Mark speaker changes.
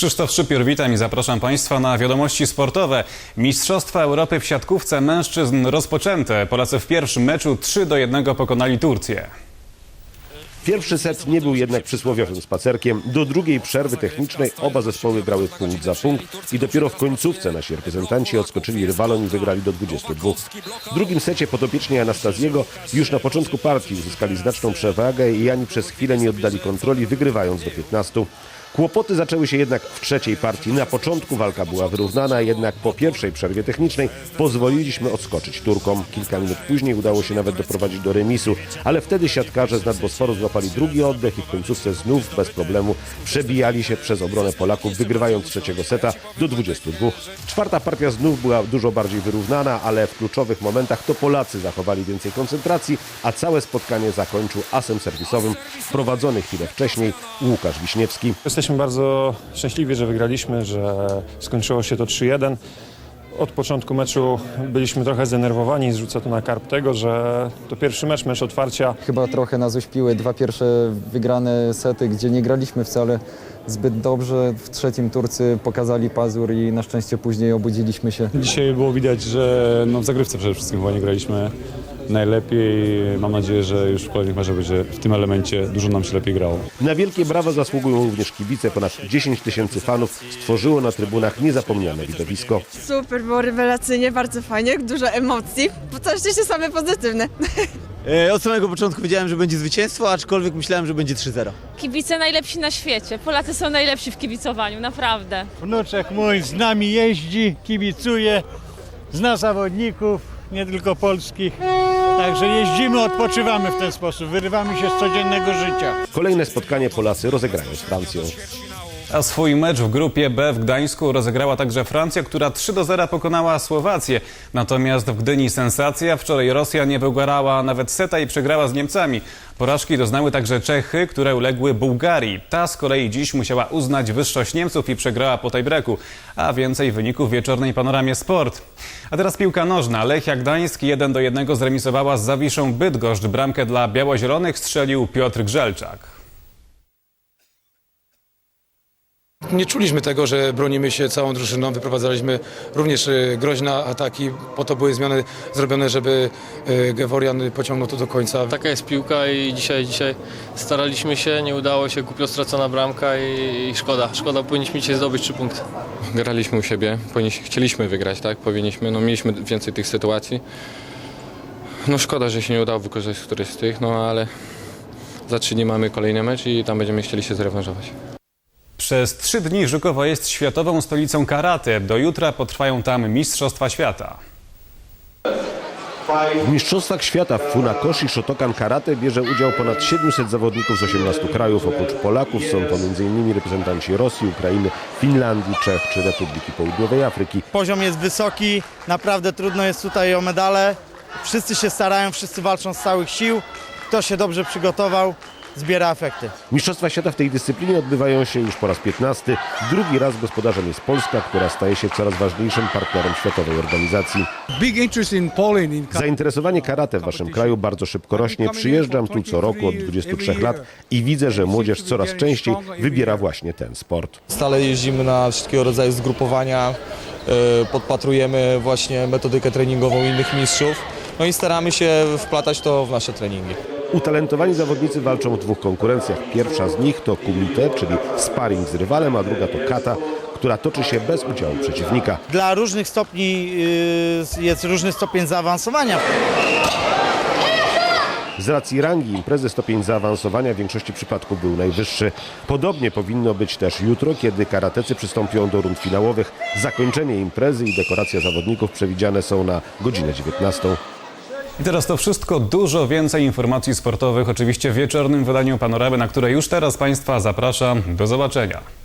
Speaker 1: Krzysztof Szypior, witam i zapraszam Państwa na wiadomości sportowe. Mistrzostwa Europy w siatkówce mężczyzn rozpoczęte. Polacy w pierwszym meczu 3 do 1 pokonali Turcję.
Speaker 2: Pierwszy set nie był jednak przysłowiowym spacerkiem. Do drugiej przerwy technicznej oba zespoły grały punkt za punkt i dopiero w końcówce nasi reprezentanci odskoczyli rywalom i wygrali do 22. W drugim secie podopieczni Anastazjego już na początku partii uzyskali znaczną przewagę i ani przez chwilę nie oddali kontroli, wygrywając do 15. Kłopoty zaczęły się jednak w trzeciej partii. Na początku walka była wyrównana, jednak po pierwszej przerwie technicznej pozwoliliśmy odskoczyć Turkom. Kilka minut później udało się nawet doprowadzić do remisu, ale wtedy siatkarze z nadbosforu złapali drugi oddech i w końcówce znów bez problemu przebijali się przez obronę Polaków, wygrywając trzeciego seta do 22. Czwarta partia znów była dużo bardziej wyrównana, ale w kluczowych momentach to Polacy zachowali więcej koncentracji, a całe spotkanie zakończył asem serwisowym wprowadzony chwilę wcześniej Łukasz Wiśniewski.
Speaker 3: Jesteśmy bardzo szczęśliwi, że wygraliśmy, że skończyło się to 3-1. Od początku meczu byliśmy trochę zdenerwowani, zrzucę to na karp tego, że to pierwszy mecz, mecz otwarcia.
Speaker 4: Chyba trochę nas uśpiły dwa pierwsze wygrane sety, gdzie nie graliśmy wcale zbyt dobrze. W trzecim Turcy pokazali pazur i na szczęście później obudziliśmy się.
Speaker 5: Dzisiaj było widać, że no w zagrywce przede wszystkim chyba nie graliśmy najlepiej. Mam nadzieję, że już w kolejnych meczach będzie w tym elemencie dużo nam się lepiej grało.
Speaker 2: Na wielkie brawa zasługują również kibice. Ponad 10 tysięcy fanów stworzyło na trybunach niezapomniane widowisko.
Speaker 6: Super, było rewelacyjnie, bardzo fajnie, dużo emocji. Całe szczęście same pozytywne.
Speaker 7: E, Od samego początku wiedziałem, że będzie zwycięstwo, aczkolwiek myślałem, że będzie 3-0.
Speaker 8: Kibice najlepsi na świecie. Polacy są najlepsi w kibicowaniu, naprawdę.
Speaker 9: Wnuczek mój z nami jeździ, kibicuje, zna zawodników, nie tylko polskich. Także jeździmy, odpoczywamy w ten sposób, wyrywamy się z codziennego życia.
Speaker 2: Kolejne spotkanie Polacy rozegrają z Francją.
Speaker 1: A swój mecz w grupie B w Gdańsku rozegrała także Francja, która 3 do 0 pokonała Słowację. Natomiast w Gdyni sensacja. Wczoraj Rosja nie wygrała nawet seta i przegrała z Niemcami. Porażki doznały także Czechy, które uległy Bułgarii. Ta z kolei dziś musiała uznać wyższość Niemców i przegrała po tiebreaku. A więcej wyników w wieczornej panoramie sport. A teraz piłka nożna. Lechia Gdańsk 1 do 1 zremisowała z Zawiszą Bydgoszcz. Bramkę dla białozielonych strzelił Piotr Grzelczak.
Speaker 10: Nie czuliśmy tego, że bronimy się całą drużyną, wyprowadzaliśmy również e, groźne ataki, po to były zmiany zrobione, żeby e, Geworian pociągnął to do końca.
Speaker 11: Taka jest piłka i dzisiaj, dzisiaj staraliśmy się, nie udało się, głupio stracona bramka i, i szkoda. Szkoda, powinniśmy dzisiaj zdobyć trzy punkty.
Speaker 12: Graliśmy u siebie, powinniśmy, chcieliśmy wygrać, tak? Powinniśmy, no mieliśmy więcej tych sytuacji. No szkoda, że się nie udało wykorzystać którejś z tych, no ale za trzy dni mamy kolejny mecz i tam będziemy chcieli się zrewanżować.
Speaker 1: Przez trzy dni Żukowo jest światową stolicą karate. Do jutra potrwają tam Mistrzostwa Świata.
Speaker 2: W Mistrzostwach Świata w Funakoshi Shotokan Karate bierze udział ponad 700 zawodników z 18 krajów. Oprócz Polaków są to m.in. reprezentanci Rosji, Ukrainy, Finlandii, Czech czy Republiki Południowej Afryki.
Speaker 7: Poziom jest wysoki, naprawdę trudno jest tutaj o medale. Wszyscy się starają, wszyscy walczą z całych sił. Kto się dobrze przygotował, zbiera efekty.
Speaker 2: Mistrzostwa Świata w tej dyscyplinie odbywają się już po raz 15. Drugi raz gospodarzem jest Polska, która staje się coraz ważniejszym partnerem światowej organizacji. Zainteresowanie karate w waszym kraju bardzo szybko rośnie. Przyjeżdżam tu co roku od 23 lat i widzę, że młodzież coraz częściej wybiera właśnie ten sport.
Speaker 4: Stale jeździmy na wszystkiego rodzaju zgrupowania, e, podpatrujemy właśnie metodykę treningową innych mistrzów. No i staramy się wplatać to w nasze treningi.
Speaker 2: Utalentowani zawodnicy walczą w dwóch konkurencjach. Pierwsza z nich to kumite, czyli sparring z rywalem, a druga to kata, która toczy się bez udziału przeciwnika.
Speaker 7: Dla różnych stopni yy, jest różny stopień zaawansowania.
Speaker 2: Z racji rangi imprezy stopień zaawansowania w większości przypadków był najwyższy. Podobnie powinno być też jutro, kiedy karatecy przystąpią do rund finałowych. Zakończenie imprezy i dekoracja zawodników przewidziane są na godzinę 19.
Speaker 1: I teraz to wszystko, dużo więcej informacji sportowych, oczywiście w wieczornym wydaniu Panoramy, na które już teraz Państwa zapraszam. Do zobaczenia.